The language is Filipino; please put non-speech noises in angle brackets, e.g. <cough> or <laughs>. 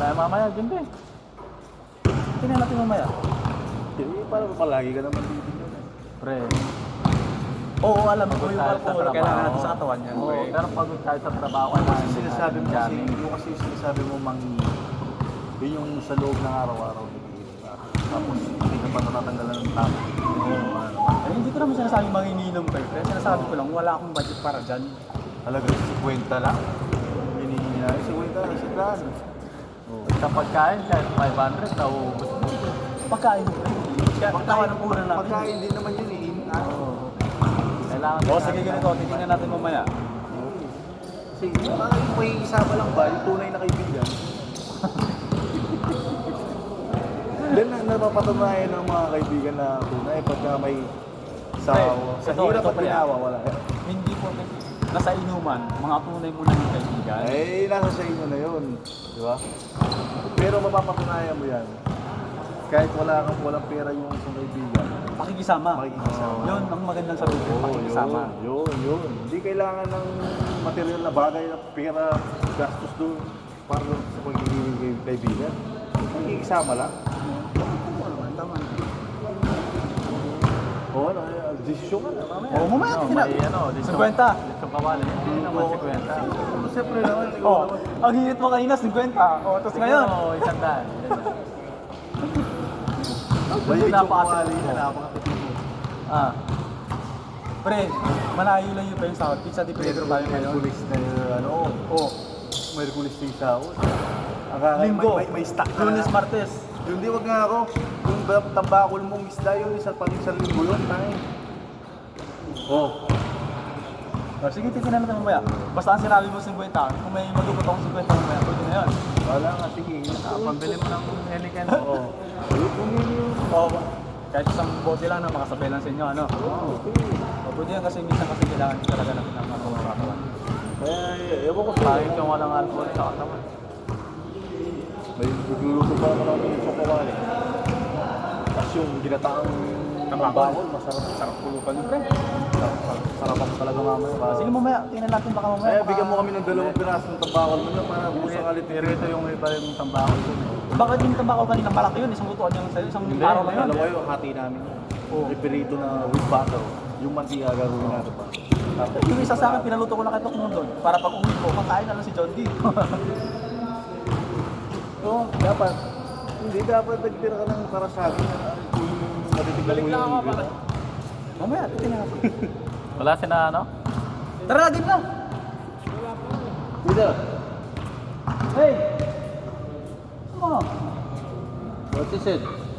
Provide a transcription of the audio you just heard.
Kaya mamaya, dyan din. Tingnan natin mamaya. Eh, para palagi ka naman dito eh. Pre. Oo, alam ko Pagod yung tayo sa alcohol. trabaho. Kailangan natin sa katawan yan. Oo, pre. pero pagod tayo sa trabaho. Kasi kailangan sinasabi mo kasi, yung kasi sinasabi mo mangingi. Yun yung sa loob ng araw-araw nagiinom ka. Tapos hindi ka pa natatanggalan ng tama. Ay, hindi ko naman sinasabi manginginom kayo. Pero sinasabi ko lang, wala akong budget para dyan. Talaga, 50 lang. Hinihingi na, 50 lang, sitaan. Oo. Sa pagkain, kahit 500, nauubos mo. Pagkain mo rin. Kaya pagkain ng pura natin. Pagkain din naman yun eh. Ah, Kailangan Oo, sige ganito. Titingnan natin mamaya. Kasi parang yung may isama lang ba, yung tunay na kaibigan. <laughs> Then na napapatunayan ng mga kaibigan na tunay pagka may sawa. Sa ito, hirap ito at ginawa, wala. Hindi po nasa inuman, mga tunay mo na yung kaibigan. Eh, nasa sa inyo na yun. Di ba? Pero mapapatunayan mo yan. Kahit wala kang walang pera yung isang kaibigan. Pakikisama. Makikisama. Yun ang magandang sabihin, Oo, pakikisama. yun, yun, yun. Hindi kailangan ng material na bagay, na pera, gastos doon para sa pagiging kaibigan. Pakikisama lang. Oo naman, tama. Oo, eh, desisyon ka na, mamaya. Oo, mamaya. No, tingnan. may ano, dito. 50. Dito kawali. Hindi naman 50. Siyempre naman, ikaw Oh, naman. ang hinit mo kanina, 50. Oh, tapos ngayon. Oo, isang daan. Napakasali na, mo. Ah. Pre, malayo lang yung pa yung sahod. Pizza di Pedro tayo ngayon. Merkulis na, ano, Oh, Merkulis na yung sahod. Linggo. May, may, may stock ka Lunes, na. Martes. Hindi, wag nga ako. Yung ba- tambakol mong isda yun, isa pang isang linggo yun, tayo. Oh, Oh, sige, titignan natin mamaya. Basta ang sinabi mo 50, kung may madugot akong 50 mamaya, pwede na yun. wala nga, sige. Ah, pambili mo ng Helican. <laughs> Oo. Yun. Oh, kahit isang bote lang na makasabay lang sa inyo, ano? Oo. Oh, pwede yan kasi minsan kasi kailangan talaga natin ng katawan. Kaya, eh, ewan ko. Kahit yung walang alcohol sa katawan. May nagluluto pa yung ginataang tambakol, masarap. Sarap pulutan yun, pre. Sarap ako talaga mamaya. Ah, sige mamaya, tingnan natin baka mamaya. Baka- bigyan mo kami ng dalawang piraso ng tambakol mo yun para busang alit Pero ito yung iba yung tambako ko. Bakit yung tambakaw kanina malaki yun? Isang lutuan yung sa'yo, isang Hindi, araw lang yun. Mo yung hati namin. Oo. Reperito na with butter. Yung mantika gagawin natin pa. Yung isa sa akin, pinaluto ko lang kay Tokmon doon. Para pag uwi ko, kakain na lang si John D. <laughs> Oo, dapat. Hindi dapat nagtira ka ng para sa akin. Matitignan mo yung video. mamaya, titingnan natin. <laughs> Wala si na ano? Tara, game na! Dito. Hey! Ano? What is it?